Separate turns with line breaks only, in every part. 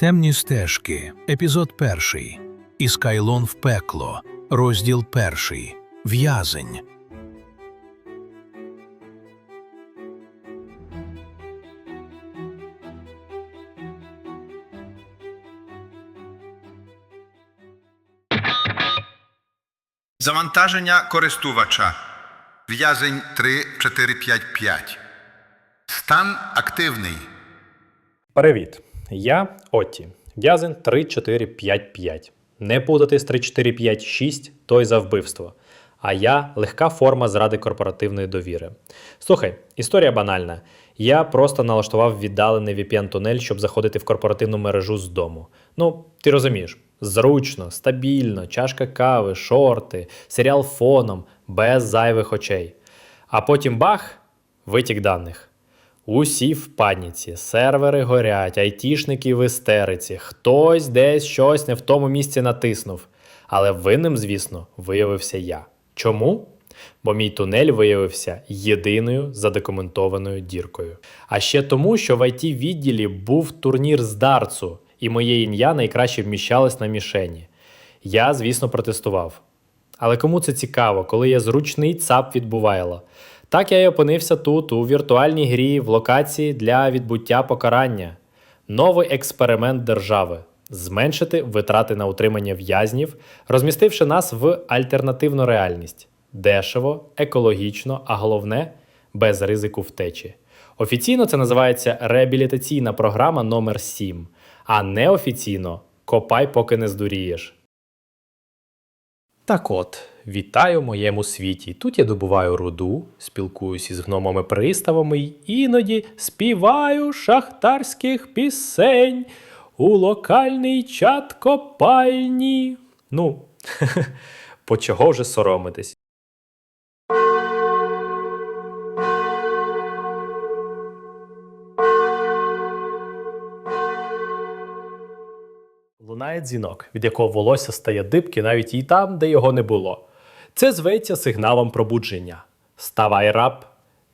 Темні стежки, епізод перший. Іскайлон в пекло, розділ перший. В'язень.
Завантаження користувача. В'язень 3455. Стан активний.
Привіт, я Отті. В'язень 3455. Не путати з 3456 той за вбивство. А я легка форма зради корпоративної довіри. Слухай, історія банальна. Я просто налаштував віддалений VPN-тунель, щоб заходити в корпоративну мережу з дому. Ну, ти розумієш, зручно, стабільно, чашка кави, шорти, серіал фоном, без зайвих очей. А потім бах, витік даних. Усі в паніці, сервери горять, айтішники в істериці, хтось десь щось не в тому місці натиснув. Але винним, звісно, виявився я. Чому? Бо мій тунель виявився єдиною задокументованою діркою. А ще тому, що в it відділі був турнір з дартсу, і моє ім'я найкраще вміщалось на мішені. Я, звісно, протестував. Але кому це цікаво, коли є зручний ЦАП від Бувайла? Так я й опинився тут, у віртуальній грі, в локації для відбуття покарання. Новий експеримент держави зменшити витрати на утримання в'язнів, розмістивши нас в альтернативну реальність дешево, екологічно, а головне без ризику втечі. Офіційно це називається реабілітаційна програма номер 7 а неофіційно копай, поки не здурієш. Так от, вітаю в моєму світі. Тут я добуваю руду, спілкуюся із гномами-приставами й іноді співаю шахтарських пісень у локальний чат копальні. Ну, по чого вже соромитись? Лунає дзвінок, від якого волосся стає дибки навіть і там, де його не було. Це зветься сигналом пробудження. Ставай раб,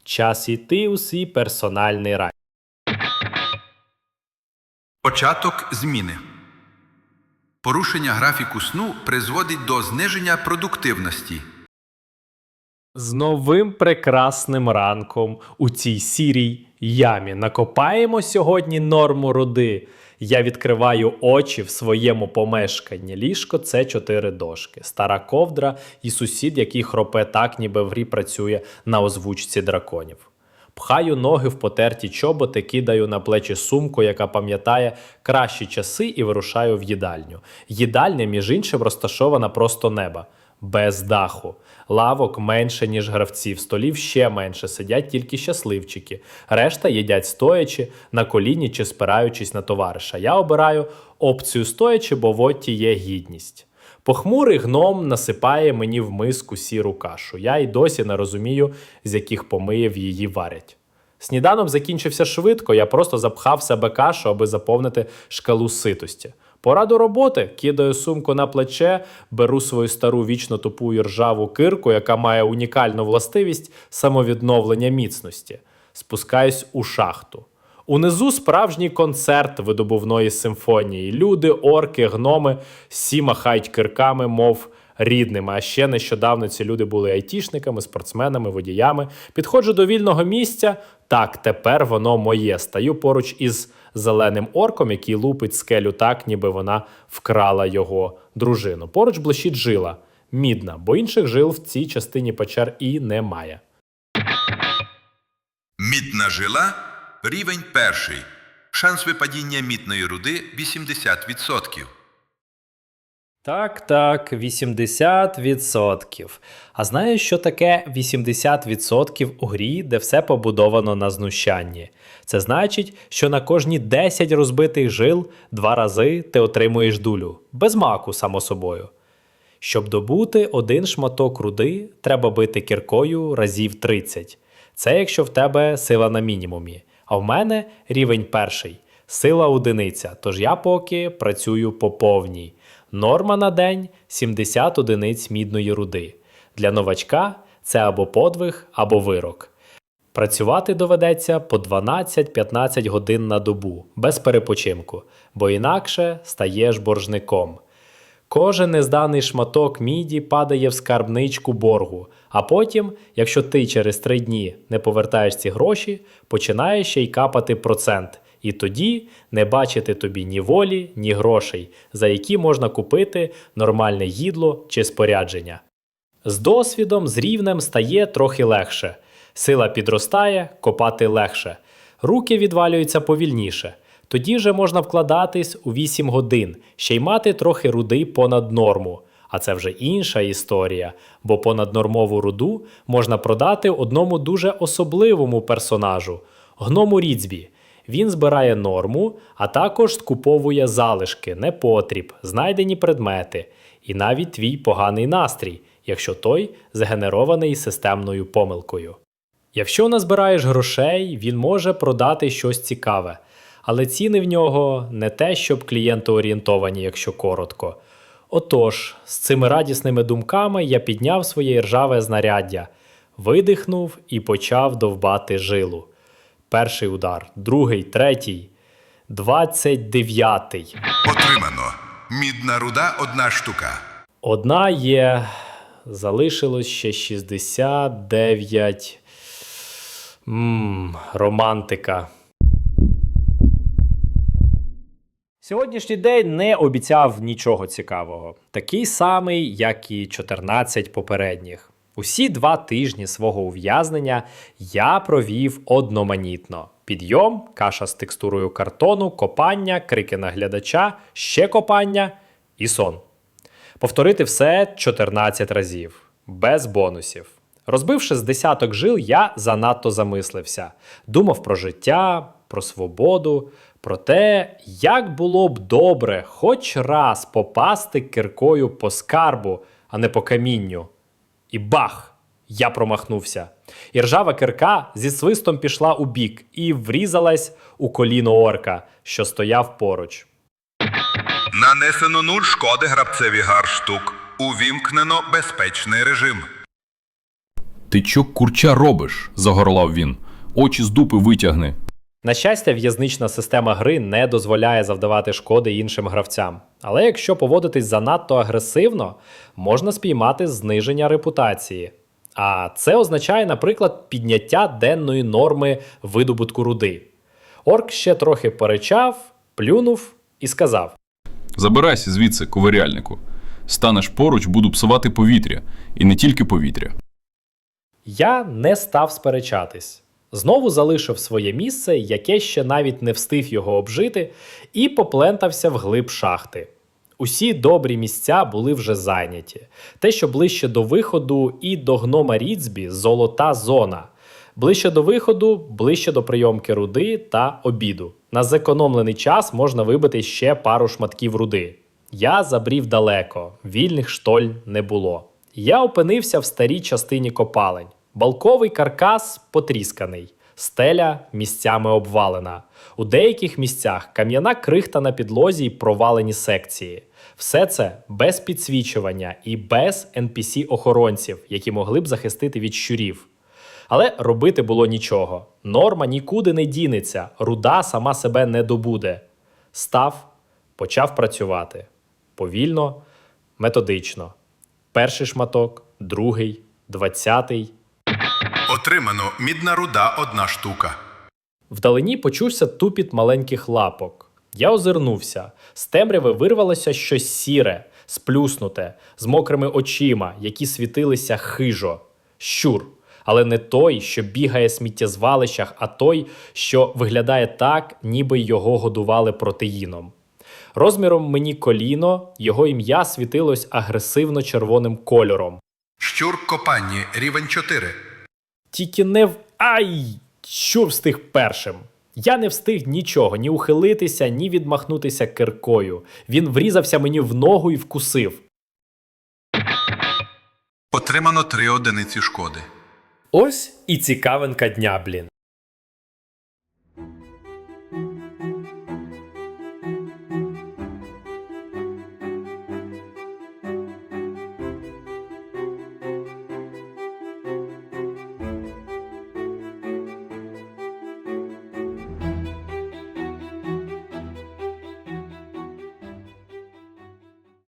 час іти у свій персональний рай.
Початок зміни. Порушення графіку сну призводить до зниження продуктивності.
З новим прекрасним ранком у цій сірій ямі накопаємо сьогодні норму руди. Я відкриваю очі в своєму помешканні. Ліжко це чотири дошки, стара ковдра і сусід, який хропе так, ніби в грі працює на озвучці драконів. Пхаю ноги в потерті чоботи, кидаю на плечі сумку, яка пам'ятає кращі часи, і вирушаю в їдальню. Їдальня, між іншим, розташована просто неба, без даху. Лавок менше, ніж гравців, столів ще менше, сидять тільки щасливчики. Решта їдять стоячи, на коліні чи спираючись на товариша. Я обираю опцію стоячи, бо в отті є гідність. Похмурий гном насипає мені в миску сіру кашу. Я й досі не розумію, з яких помиїв її варять. Сніданок закінчився швидко, я просто запхав себе кашу, аби заповнити шкалу ситості. Пора до роботи, кидаю сумку на плече, беру свою стару вічно тупу і ржаву кирку, яка має унікальну властивість самовідновлення міцності. Спускаюсь у шахту. Унизу справжній концерт видобувної симфонії. Люди, орки, гноми, всі махають кирками, мов рідними. А ще нещодавно ці люди були айтішниками, спортсменами, водіями. Підходжу до вільного місця. Так, тепер воно моє. Стаю поруч із зеленим орком, який лупить скелю так, ніби вона вкрала його дружину. Поруч блищить жила. Мідна, бо інших жил в цій частині печер і немає.
Мідна жила. Рівень перший. Шанс випадіння мідної руди 80%.
Так, так, 80%. А знаєш, що таке 80% у грі, де все побудовано на знущанні? Це значить, що на кожні 10 розбитих жил два рази ти отримуєш дулю. Без маку, само собою. Щоб добути один шматок руди, треба бити кіркою разів 30. Це якщо в тебе сила на мінімумі. А в мене рівень перший. Сила одиниця, тож я поки працюю по повній. Норма на день 70 одиниць мідної руди. Для новачка це або подвиг, або вирок. Працювати доведеться по 12-15 годин на добу, без перепочинку, бо інакше стаєш боржником. Кожен незданий шматок міді падає в скарбничку боргу, а потім, якщо ти через три дні не повертаєш ці гроші, починає ще й капати процент, і тоді не бачити тобі ні волі, ні грошей, за які можна купити нормальне їдло чи спорядження. З досвідом, з рівнем стає трохи легше. Сила підростає, копати легше. Руки відвалюються повільніше. Тоді вже можна вкладатись у 8 годин, ще й мати трохи руди понад норму. А це вже інша історія, бо понаднормову руду можна продати одному дуже особливому персонажу гному Ріцбі. Він збирає норму, а також скуповує залишки, непотріб, знайдені предмети і навіть твій поганий настрій, якщо той згенерований системною помилкою. Якщо назбираєш грошей, він може продати щось цікаве, але ціни в нього не те, щоб клієнтоорієнтовані, якщо коротко. Отож, з цими радісними думками я підняв своє ржаве знаряддя, видихнув і почав довбати жилу. Перший удар, другий, третій, двадцять дев'ятий.
Отримано. Мідна руда одна штука.
Одна є, залишилось ще 69. Мм, романтика. Сьогоднішній день не обіцяв нічого цікавого. Такий самий, як і 14 попередніх. Усі два тижні свого ув'язнення я провів одноманітно: підйом, каша з текстурою картону, копання, крики наглядача, ще копання і сон. Повторити все 14 разів, без бонусів. Розбивши з десяток жил, я занадто замислився. Думав про життя, про свободу, про те, як було б добре хоч раз попасти киркою по скарбу, а не по камінню. І бах! Я промахнувся. І ржава кирка зі свистом пішла у бік і врізалась у коліно орка, що стояв поруч.
Нанесено нуль шкоди грабцеві гарштук. Увімкнено безпечний режим.
Ти чо курча робиш? загорлав він. Очі з дупи витягни.
На щастя, в'язнична система гри не дозволяє завдавати шкоди іншим гравцям. Але якщо поводитись занадто агресивно, можна спіймати зниження репутації. А це означає, наприклад, підняття денної норми видобутку руди. Орк ще трохи поричав, плюнув і сказав:
Забирайся звідси, ковиряльнику. Станеш поруч, буду псувати повітря. І не тільки повітря.
Я не став сперечатись. Знову залишив своє місце, яке ще навіть не встиг його обжити, і поплентався в глиб шахти. Усі добрі місця були вже зайняті. Те, що ближче до виходу, і до гнома Ріцбі золота зона. Ближче до виходу, ближче до прийомки руди та обіду. На зекономлений час можна вибити ще пару шматків руди. Я забрів далеко, вільних штоль не було. Я опинився в старій частині копалень. Балковий каркас потрісканий, стеля місцями обвалена. У деяких місцях кам'яна крихта на підлозі й провалені секції. Все це без підсвічування і без NPC-охоронців, які могли б захистити від щурів. Але робити було нічого. Норма нікуди не дінеться, руда сама себе не добуде. Став, почав працювати повільно, методично. Перший шматок, другий, двадцятий.
Отримано мідна руда одна штука.
Вдалині почувся тупіт маленьких лапок. Я озирнувся. З темряви вирвалося щось сіре, сплюснуте, з мокрими очима, які світилися хижо. Щур. Але не той, що бігає в сміттєзвалищах, а той, що виглядає так, ніби його годували протеїном. Розміром мені коліно, його ім'я світилось агресивно червоним кольором.
Щур копанні рівень 4.
Тільки не в. Ай! Що встиг першим? Я не встиг нічого, ні ухилитися, ні відмахнутися киркою. Він врізався мені в ногу і вкусив.
Отримано три одиниці шкоди.
Ось і цікавинка дня, блін.